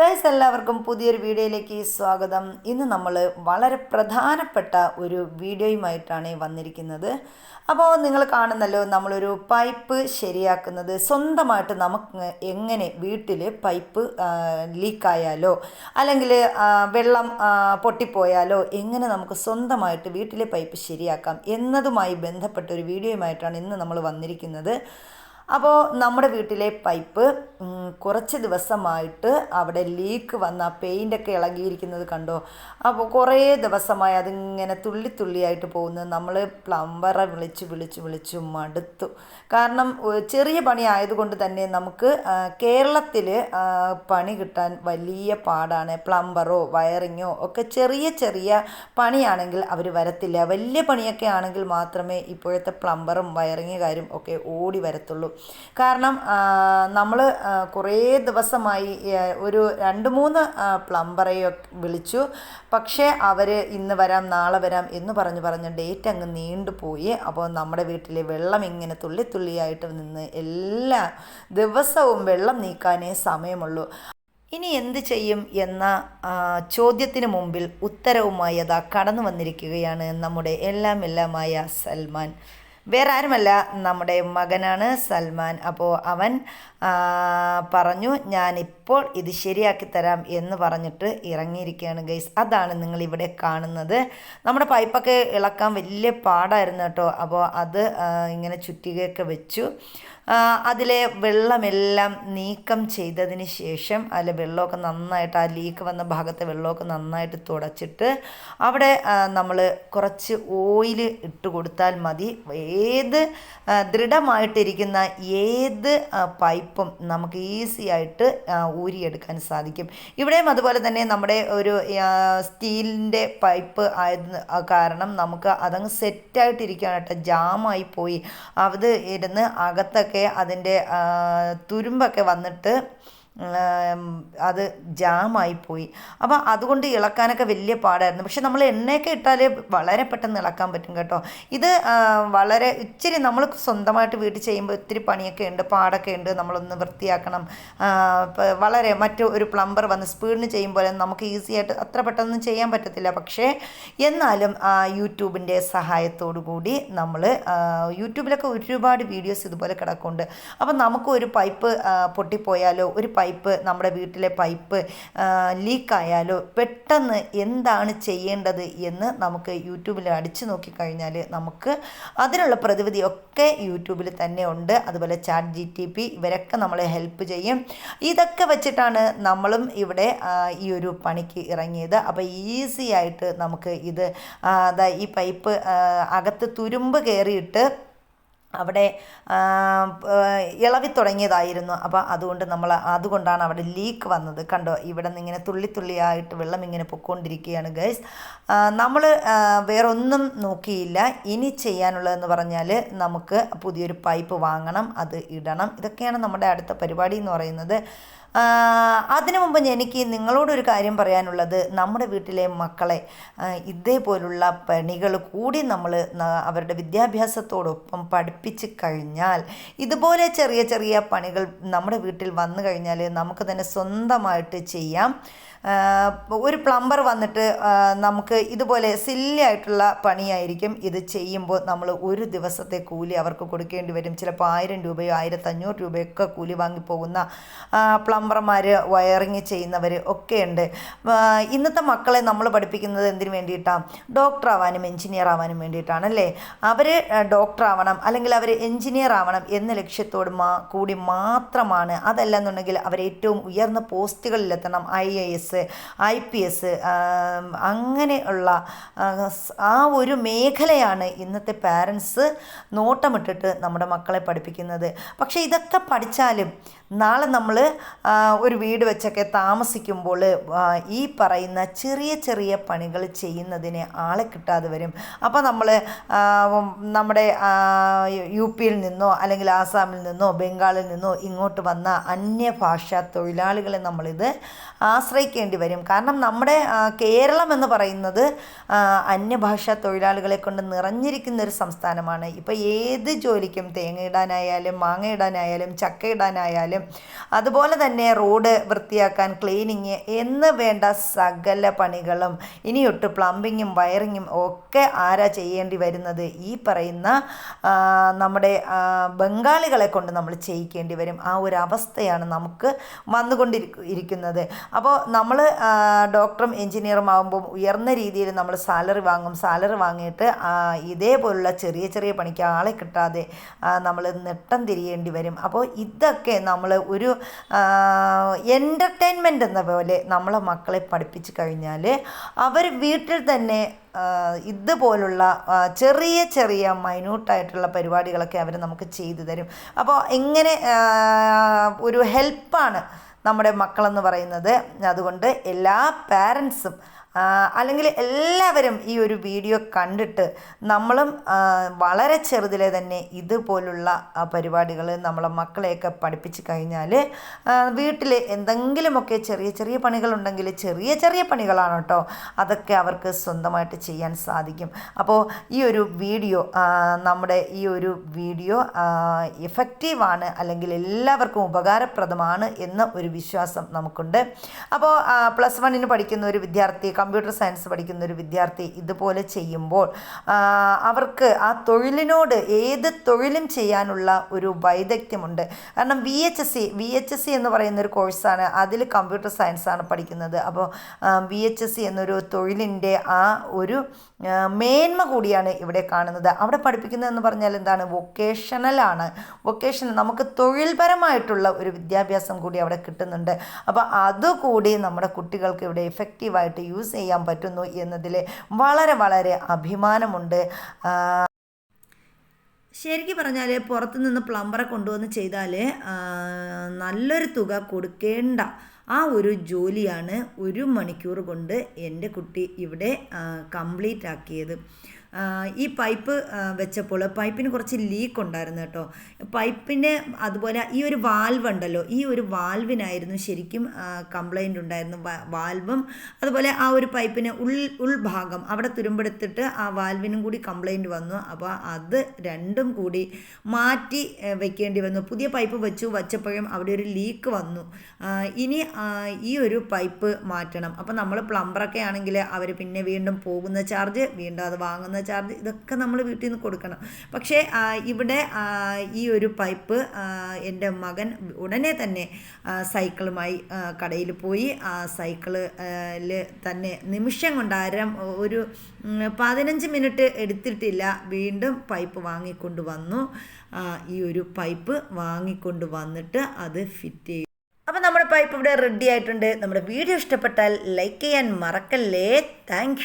Guys എല്ലാവർക്കും പുതിയൊരു വീഡിയോയിലേക്ക് സ്വാഗതം. ഇന്ന് നമ്മൾ വളരെ പ്രധാനപ്പെട്ട ഒരു വീഡിയോയുമായിട്ടാണ് വന്നിരിക്കുന്നത്. അപ്പോൾ നിങ്ങൾ കാണുന്നല്ലോ നമ്മളൊരു പൈപ്പ് ശരിയാക്കുന്നത് സ്വന്തമായിട്ട് നമുക്ക് എങ്ങനെ വീട്ടിൽ പൈപ്പ് ലീക്കായാലോ അല്ലെങ്കിൽ വെള്ളം പൊട്ടിപ്പോയാലോ എങ്ങനെ നമുക്ക് സ്വന്തമായിട്ട് വീട്ടിലെ പൈപ്പ് ശരിയാക്കാം എന്നതുമായി ബന്ധപ്പെട്ട ഒരു വീഡിയോയുമായിട്ടാണ് ഇന്ന് നമ്മൾ വന്നിരിക്കുന്നത്. അപ്പോൾ നമ്മുടെ വീട്ടിലെ പൈപ്പ് കുറച്ച് ദിവസമായിട്ട് അവിടെ ലീക്ക് വന്ന പെയിന്റൊക്കെ ഇളകിയിരിക്കുന്നത് കണ്ടോ? അപ്പോൾ കുറേ ദിവസമായി അതിങ്ങനെ തുള്ളി തുള്ളിയായിട്ട് പോകുന്നത് നമ്മൾ പ്ലംബറെ വിളിച്ച് വിളിച്ച് വിളിച്ച് മടുത്തു. കാരണം ചെറിയ പണി ആയതുകൊണ്ട് തന്നെ നമുക്ക് കേരളത്തിൽ പണി കിട്ടാൻ വലിയ പാടാണ്. പ്ലംബറോ വയറിങ്ങോ ഒക്കെ ചെറിയ ചെറിയ പണിയാണെങ്കിൽ അവർ വരത്തില്ല. വലിയ പണിയൊക്കെ ആണെങ്കിൽ മാത്രമേ ഇപ്പോഴത്തെ പ്ലംബറും വയറിങ്ങുകാരും ഒക്കെ ഓടി വരത്തുള്ളൂ. കാരണം നമ്മൾ കുറേ ദിവസമായി ഒരു രണ്ട് മൂന്ന് പ്ലംബറെയോ വിളിച്ചു. പക്ഷേ അവർ ഇന്ന് വരാം നാളെ വരാം എന്ന് പറഞ്ഞ് പറഞ്ഞ് ഡേറ്റ് അങ്ങ് നീണ്ടുപോയി അപ്പോൾ നമ്മുടെ വീട്ടിലെ വെള്ളം ഇങ്ങനെ തുള്ളി തുള്ളിയായിട്ട് നിന്ന് എല്ലാ ദിവസവും വെള്ളം നീക്കാനേ സമയമുള്ളൂ. ഇനി എന്ത് ചെയ്യും എന്ന ചോദ്യത്തിന് മുമ്പിൽ ഉത്തരവുമായി അതാ കടന്നു വന്നിരിക്കുകയാണ് നമ്മുടെ എല്ലാം എല്ലാമായ സൽമാൻ. വേറെ ആരുമല്ല നമ്മുടെ മകനാണ് സൽമാൻ. അപ്പോൾ അവൻ പറഞ്ഞു ഞാനിപ്പോൾ ഇത് ശരിയാക്കി തരാം എന്ന് പറഞ്ഞിട്ട് ഇറങ്ങിയിരിക്കുകയാണ് ഗൈസ്. അതാണ് നിങ്ങൾ ഇവിടെ കാണുന്നത്. നമ്മുടെ പൈപ്പൊക്കെ ഇളക്കാൻ വലിയ പാടായിരുന്നു കേട്ടോ. അപ്പോൾ അത് ഇങ്ങനെ ചുറ്റികയൊക്കെ വെച്ചു. അതിലെ വെള്ളമെല്ലാം നീക്കം ചെയ്തതിന് ശേഷം അതിലെ വെള്ളമൊക്കെ നന്നായിട്ട് ആ ലീക്ക് വന്ന ഭാഗത്തെ വെള്ളമൊക്കെ നന്നായിട്ട് തുടച്ചിട്ട് അവിടെ നമ്മൾ കുറച്ച് ഓയിൽ ഇട്ട് കൊടുത്താൽ മതി. ഏത് ദൃഢമായിട്ടിരിക്കുന്ന ഏത് ആ, പൈപ്പും നമുക്ക് ഈസി ആയിട്ട് ഊരിയെടുക്കാൻ സാധിക്കും. ഇവിടെയും അതുപോലെ തന്നെ നമ്മുടെ ഒരു സ്റ്റീലിന്റെ പൈപ്പ് ആയത് കാരണം നമുക്ക് അതങ്ങ് സെറ്റായിട്ടിരിക്കുകയാണ് കേട്ടോ. ജാമായി പോയി. അത് ഇരുന്ന് അകത്തൊക്കെ അതിന്റെ തുരുമ്പൊക്കെ വന്നിട്ട് അത് ജാമായി പോയി. അപ്പോൾ അതുകൊണ്ട് ഇളക്കാനൊക്കെ വലിയ പാടായിരുന്നു. പക്ഷെ നമ്മൾ എണ്ണയൊക്കെ ഇട്ടാൽ വളരെ പെട്ടെന്ന് ഇളക്കാൻ പറ്റും കേട്ടോ. ഇത് വളരെ ഇച്ചിരി നമ്മൾ സ്വന്തമായിട്ട് വീട്ടിൽ ചെയ്യുമ്പോൾ ഒത്തിരി പണിയൊക്കെ ഉണ്ട് പാടൊക്കെ ഉണ്ട് നമ്മളൊന്ന് വൃത്തിയാക്കണം. വളരെ മറ്റു ഒരു പ്ലംബർ വന്ന് സ്പീഡിന് ചെയ്യുമ്പോൾ നമുക്ക് ഈസി ആയിട്ട് അത്ര പെട്ടെന്ന് ചെയ്യാൻ പറ്റത്തില്ല. പക്ഷേ എന്നാലും യൂട്യൂബിന്റെ സഹായത്തോടു കൂടി നമ്മൾ യൂട്യൂബിലൊക്കെ ഒരുപാട് വീഡിയോസ് ഇതുപോലെ കിടക്കുന്നുണ്ട്. അപ്പം നമുക്ക് ഒരു പൈപ്പ് പൊട്ടിപ്പോയാലോ ഒരു പൈപ്പ് നമ്മുടെ വീട്ടിലെ പൈപ്പ് ലീക്കായാലോ പെട്ടെന്ന് എന്താണ് ചെയ്യേണ്ടത് എന്ന് നമുക്ക് യൂട്യൂബിൽ അടിച്ചു നോക്കിക്കഴിഞ്ഞാൽ നമുക്ക് അതിനുള്ള പ്രതിവിധി ഒക്കെ യൂട്യൂബിൽ തന്നെ ഉണ്ട്. അതുപോലെ ചാറ്റ് ജി ടി പി ഇവരൊക്കെ നമ്മളെ ഹെൽപ്പ് ചെയ്യും. ഇതൊക്കെ വെച്ചിട്ടാണ് നമ്മളും ഇവിടെ ഈ ഒരു പണിക്ക് ഇറങ്ങിയത്. അപ്പോൾ ഈസി ആയിട്ട് നമുക്ക് ഇത് ഈ പൈപ്പ് അകത്ത് തുരുമ്പ് കയറിയിട്ട് അവിടെ ഇളവി തുടങ്ങിയതായിരുന്നു അപ്പോൾ അതുകൊണ്ട് നമ്മൾ അതുകൊണ്ടാണ് അവിടെ ലീക്ക് വന്നത്. കണ്ടോ ഇവിടെ നിന്ന് ഇങ്ങനെ തുള്ളി തുള്ളിയായിട്ട് വെള്ളം ഇങ്ങനെ പൊക്കോണ്ടിരിക്കുകയാണ് ഗൈസ് നമ്മൾ വേറൊന്നും നോക്കിയില്ല. ഇനി ചെയ്യാനുള്ളതെന്ന് പറഞ്ഞാൽ നമുക്ക് പുതിയൊരു പൈപ്പ് വാങ്ങണം അത് ഇടണം. ഇതൊക്കെയാണ് നമ്മുടെ അടുത്ത പരിപാടി എന്ന് പറയുന്നത്. അതിനു മുമ്പ് എനിക്ക് നിങ്ങളോടൊരു കാര്യം പറയാനുള്ളത്. നമ്മുടെ വീട്ടിലെ മക്കളെ ഇതേപോലുള്ള പണികൾ കൂടി നമ്മൾ അവരുടെ വിദ്യാഭ്യാസത്തോടൊപ്പം പഠിപ്പിച്ച് കഴിഞ്ഞാൽ ഇതുപോലെ ചെറിയ ചെറിയ പണികൾ നമ്മുടെ വീട്ടിൽ വന്നു കഴിഞ്ഞാൽ നമുക്ക് തന്നെ സ്വന്തമായിട്ട് ചെയ്യാം. ഒരു പ്ലംബർ വന്നിട്ട് നമുക്ക് ഇതുപോലെ സില്ലി ആയിട്ടുള്ള പണിയായിരിക്കും. ഇത് ചെയ്യുമ്പോൾ നമ്മൾ ഒരു ദിവസത്തെ കൂലി അവർക്ക് കൊടുക്കേണ്ടി വരും. ചിലപ്പോൾ ആയിരം രൂപയോ ആയിരത്തഞ്ഞൂറ് രൂപയൊക്കെ കൂലി വാങ്ങിപ്പോകുന്ന പ്ലംബർമാർ വയറിങ് ചെയ്യുന്നവർ ഒക്കെ ഉണ്ട്. ഇന്നത്തെ മക്കളെ നമ്മൾ പഠിപ്പിക്കുന്നത് എന്തിനു വേണ്ടിയിട്ടാണ് ഡോക്ടർ ആവാനും എഞ്ചിനീയർ ആവാനും വേണ്ടിയിട്ടാണ് അല്ലേ? അവർ ഡോക്ടർ ആവണം അല്ലെങ്കിൽ അവർ എഞ്ചിനീയർ ആവണം എന്ന ലക്ഷ്യത്തോട് മാ കൂടി മാത്രമാണ്. അതല്ല എന്നുണ്ടെങ്കിൽ അവർ ഏറ്റവും ഉയർന്ന പോസ്റ്റുകളിലെത്തണം. I A S I P S അങ്ങനെയുള്ള ആ, ഒരു മേഖലയാണ് ഇന്നത്തെ പാരൻസ് നോട്ടമിട്ടിട്ട് നമ്മുടെ മക്കളെ പഠിപ്പിക്കുന്നത്. പക്ഷേ ഇതൊക്കെ പഠിച്ചാലും നാളെ നമ്മൾ ഒരു വീട് വെച്ചൊക്കെ താമസിക്കുമ്പോൾ ഈ പറയുന്ന ചെറിയ ചെറിയ പണികൾ ചെയ്യുന്നതിന് ആളെ കിട്ടാതെ വരും. അപ്പോൾ നമ്മൾ നമ്മുടെ യു പിയിൽ നിന്നോ അല്ലെങ്കിൽ ആസാമിൽ നിന്നോ ബംഗാളിൽ നിന്നോ ഇങ്ങോട്ട് വന്ന അന്യഭാഷാ തൊഴിലാളികളെ നമ്മളിത് ആശ്രയിക്കേണ്ടി വരും. കാരണം നമ്മുടെ കേരളം എന്ന് പറയുന്നത് അന്യഭാഷ തൊഴിലാളികളെ കൊണ്ട് നിറഞ്ഞിരിക്കുന്ന ഒരു സംസ്ഥാനമാണ്. ഇപ്പോൾ ഏത് ജോലിക്കും തേങ്ങ ഇടാനായാലും മാങ്ങ ഇടാനായാലും ചക്ക ഇടാനായാലും അതുപോലെ തന്നെ റോഡ് വൃത്തിയാക്കാൻ ക്ലീനിങ് എന്ന് വേണ്ട സകല പണികളും ഇനിയൊട്ട് പ്ലംബിങ്ങും വയറിങ്ങും ഒക്കെ ആരാ ചെയ്യേണ്ടി വരുന്നത്? ഈ പറയുന്ന നമ്മുടെ ബംഗാളികളെ കൊണ്ട് നമ്മൾ ചെയ്യിക്കേണ്ടി വരും. ആ ഒരു അവസ്ഥയാണ് നമുക്ക് വന്നുകൊണ്ടിരിക്കുന്നത് അപ്പോൾ നമ്മൾ ഡോക്ടറും എഞ്ചിനീയറും ആകുമ്പോൾ ഉയർന്ന രീതിയിൽ നമ്മൾ സാലറി വാങ്ങും. സാലറി വാങ്ങിയിട്ട് ഇതേപോലുള്ള ചെറിയ ചെറിയ പണിക്ക് ആളെ കിട്ടാതെ നമ്മൾ നെട്ടം തിരിയേണ്ടി വരും. അപ്പോൾ ഇതൊക്കെ നമ്മൾ ഒരു എന്റർടൈൻമെന്റ് എന്ന പോലെ നമ്മളെ മക്കളെ പഠിപ്പിച്ച് കഴിഞ്ഞാൽ അവർ വീട്ടിൽ തന്നെ ഇതുപോലുള്ള ചെറിയ ചെറിയ മൈന്യൂട്ടായിട്ടുള്ള പരിപാടികളൊക്കെ അവർ നമുക്ക് ചെയ്തു തരും. അപ്പോൾ എങ്ങനെ ഒരു ഹെൽപ്പാണ് നമ്മുടെ മക്കളെന്ന് പറയുന്നത്. അതുകൊണ്ട് എല്ലാ പാരൻസും അല്ലെങ്കിൽ എല്ലാവരും ഈ ഒരു വീഡിയോ കണ്ടിട്ട് നമ്മളും വളരെ ചെറുതിലെ തന്നെ ഇതുപോലുള്ള പരിപാടികൾ നമ്മളെ മക്കളെയൊക്കെ പഠിപ്പിച്ച് കഴിഞ്ഞാൽ വീട്ടിൽ എന്തെങ്കിലുമൊക്കെ ചെറിയ ചെറിയ പണികളുണ്ടെങ്കിൽ ചെറിയ ചെറിയ പണികളാണ് കേട്ടോ. അതൊക്കെ അവർക്ക് സ്വന്തമായിട്ട് ചെയ്യാൻ സാധിക്കും. അപ്പോൾ ഈ ഒരു വീഡിയോ നമ്മുടെ ഈ ഒരു വീഡിയോ എഫക്റ്റീവാണ് അല്ലെങ്കിൽ എല്ലാവർക്കും ഉപകാരപ്രദമാണ് എന്ന ഒരു വിശ്വാസം നമുക്കുണ്ട്. അപ്പോൾ പ്ലസ് വണ്ണിന് പഠിക്കുന്ന ഒരു വിദ്യാർത്ഥി കമ്പ്യൂട്ടർ സയൻസ് പഠിക്കുന്ന ഒരു വിദ്യാർത്ഥി ഇതുപോലെ ചെയ്യുമ്പോൾ അവർക്ക് ആ തൊഴിലിനോട് ഏത് തൊഴിലും ചെയ്യാനുള്ള ഒരു വൈദഗ്ധ്യമുണ്ട്. കാരണം V H S C V H S C എന്ന് പറയുന്ന ഒരു കോഴ്സാണ്. അതിൽ കമ്പ്യൂട്ടർ സയൻസ് ആണ് പഠിക്കുന്നത്. അപ്പോൾ വി എച്ച് എസ് സി എന്നൊരു തൊഴിലിന്റെ ആ ഒരു മേന്മ കൂടിയാണ് ഇവിടെ കാണുന്നത്. അവിടെ പഠിപ്പിക്കുന്നതെന്ന് പറഞ്ഞാൽ എന്താണ്? വൊക്കേഷണലാണ് വൊക്കേഷണൽ നമുക്ക് തൊഴിൽപരമായിട്ടുള്ള ഒരു വിദ്യാഭ്യാസം കൂടി അവിടെ കിട്ടുന്നുണ്ട്. അപ്പോൾ അതുകൂടി നമ്മുടെ കുട്ടികൾക്ക് ഇവിടെ എഫക്റ്റീവായിട്ട് യൂസ് ചെയ്യാൻ പറ്റുന്നു എന്നതിൽ വളരെ വളരെ അഭിമാനമുണ്ട്. ശരിക്കും പറഞ്ഞാൽ പുറത്തുനിന്ന് പ്ലംബറെ കൊണ്ടുവന്ന് ചെയ്താൽ നല്ലൊരു തുക കൊടുക്കേണ്ട ആ ഒരു ജോലിയാണ് ഒരു മണിക്കൂർ കൊണ്ട് എന്റെ കുട്ടി ഇവിടെ കംപ്ലീറ്റ് ആക്കിയത് ഈ പൈപ്പ് വെച്ചപ്പോൾ പൈപ്പിന് കുറച്ച് ലീക്ക് ഉണ്ടായിരുന്നു കേട്ടോ. പൈപ്പിന് അതുപോലെ ഈ ഒരു വാൽവ് ഉണ്ടല്ലോ ഈ ഒരു വാൽവിനായിരുന്നു ശരിക്കും കംപ്ലൈന്റ് ഉണ്ടായിരുന്നു. വാൽവും അതുപോലെ ആ ഒരു പൈപ്പിന് ഉൾ ഉൾഭാഗം അവിടെ തുരുമ്പെടുത്തിട്ട് ആ വാൽവിനും കൂടി കംപ്ലൈന്റ് വന്നു. അപ്പോൾ അത് രണ്ടും കൂടി മാറ്റി വെക്കേണ്ടി വന്നു. പുതിയ പൈപ്പ് വെച്ചു വച്ചപ്പോഴും അവിടെ ഒരു ലീക്ക് വന്നു. ഇനി ഈ ഒരു പൈപ്പ് മാറ്റണം. അപ്പോൾ നമ്മൾ പ്ലംബറൊക്കെ ആണെങ്കിൽ അവർ പിന്നെ വീണ്ടും പോകുന്ന ചാർജ് വീണ്ടും അത് വാങ്ങുന്ന ചാർജ് ഇതൊക്കെ നമ്മൾ വീട്ടിൽ നിന്ന് കൊടുക്കണം. പക്ഷേ ഇവിടെ ഈ ഒരു പൈപ്പ് എന്റെ മകൻ ഉടനെ തന്നെ സൈക്കിളുമായി കടയിൽ പോയി ആ സൈക്കിളിൽ തന്നെ നിമിഷം കൊണ്ട് അരം ഒരു പതിനഞ്ച് മിനിറ്റ് എടുത്തിട്ടില്ല. വീണ്ടും പൈപ്പ് വാങ്ങിക്കൊണ്ട് വന്നു. ഈ ഒരു പൈപ്പ് വാങ്ങിക്കൊണ്ട് വന്നിട്ട് അത് ഫിറ്റ് ചെയ്തു. അപ്പോൾ നമ്മുടെ പൈപ്പ് ഇവിടെ റെഡി ആയിട്ടുണ്ട്. നമ്മുടെ വീഡിയോ ഇഷ്ടപ്പെട്ടാൽ ലൈക്ക് ചെയ്യാൻ മറക്കല്ലേ. താങ്ക്